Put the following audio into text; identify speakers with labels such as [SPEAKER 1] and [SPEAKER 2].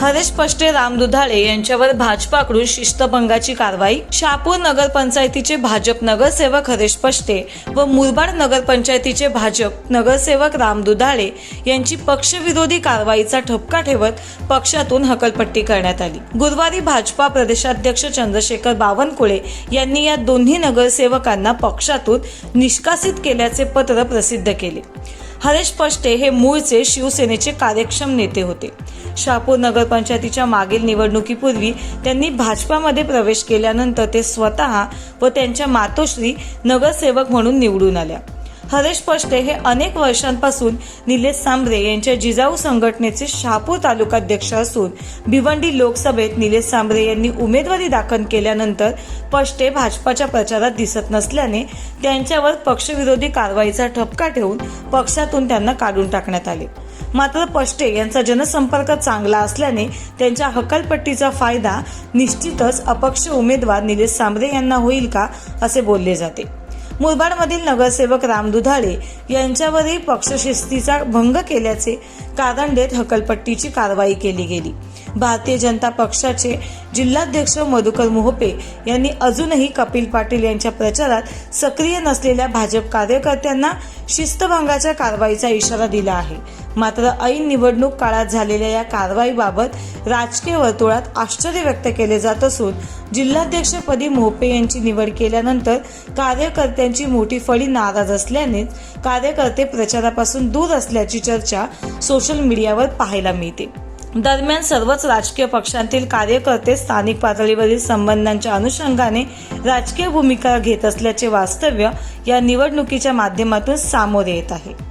[SPEAKER 1] हरेश पष्टे राम दुधाळे यांच्यावर भाजपाकडून शिस्तभंगाची कारवाई. शापूर नगरपंचायतीचे भाजप नगरसेवक हरेश पष्टे व मुरबाड नगरपंचायतीचे भाजप नगरसेवक राम दुधाळे यांची पक्षविरोधी कारवाईचा ठपका ठेवत पक्षातून हकलपट्टी करण्यात आली. गुरुवारी भाजपा प्रदेशाध्यक्ष चंद्रशेखर बावनकुळे यांनी या दोन्ही नगरसेवकांना पक्षातून निष्कासित केल्याचे पत्र प्रसिद्ध केले. हरेश पष्टे हे मूळचे शिवसेनेचे कार्यक्षम नेते होते. शहापूर नगरपंचायतीच्या मागील निवडणुकीपूर्वी त्यांनी भाजपामध्ये प्रवेश केल्यानंतर ते स्वतः व त्यांच्या मातोश्री नगरसेवक म्हणून निवडून आल्या. हरेश पष्टे हे अनेक वर्षांपासून निलेश सांबरे यांच्या जिजाऊ संघटनेचे शहापूर तालुकाध्यक्ष असून भिवंडी लोकसभेत निलेश सांबरे यांनी उमेदवारी दाखल केल्यानंतर पष्टे भाजपाच्या प्रचारात दिसत नसल्याने त्यांच्यावर पक्षविरोधी कारवाईचा ठपका ठेवून पक्षातून त्यांना काढून टाकण्यात आले. मात्र पष्टे यांचा जनसंपर्क चांगला असल्याने त्यांच्या हकालपट्टीचा फायदा निश्चितच अपक्ष उमेदवार निलेश सांबरे यांना होईल का असे बोलले जाते. मुरबाडमधील नगरसेवक राम दुधाळे यांच्यावरही पक्षशिस्तीचा भंग केल्याचे कारण देत हकलपट्टीची कारवाई केली गेली. भारतीय जनता पक्षाचे जिल्हाध्यक्ष मधुकर मोहपे यांनी अजूनही कपिल पाटील यांच्या प्रचारात सक्रिय नसलेल्या भाजप कार्यकर्त्यांना शिस्तभंगाच्या कारवाईचा इशारा दिला आहे. मात्र ऐन निवडणूक काळात झालेल्या या कारवाईबाबत राजकीय वर्तुळात आश्चर्य व्यक्त केले जात असून जिल्हाध्यक्षपदी मोपे यांची निवड केल्यानंतर कार्यकर्त्यांची मोठी फळी नाराज असल्यानेच कार्यकर्ते प्रचारापासून दूर असल्याची चर्चा सोशल मीडियावर पाहायला मिळते. दरम्यान सर्वच राजकीय पक्षांतील कार्यकर्ते स्थानिक पातळीवरील संबंधांच्या अनुषंगाने राजकीय भूमिका घेत असल्याचे वास्तव्य या निवडणुकीच्या माध्यमातून सामोरे येत आहे.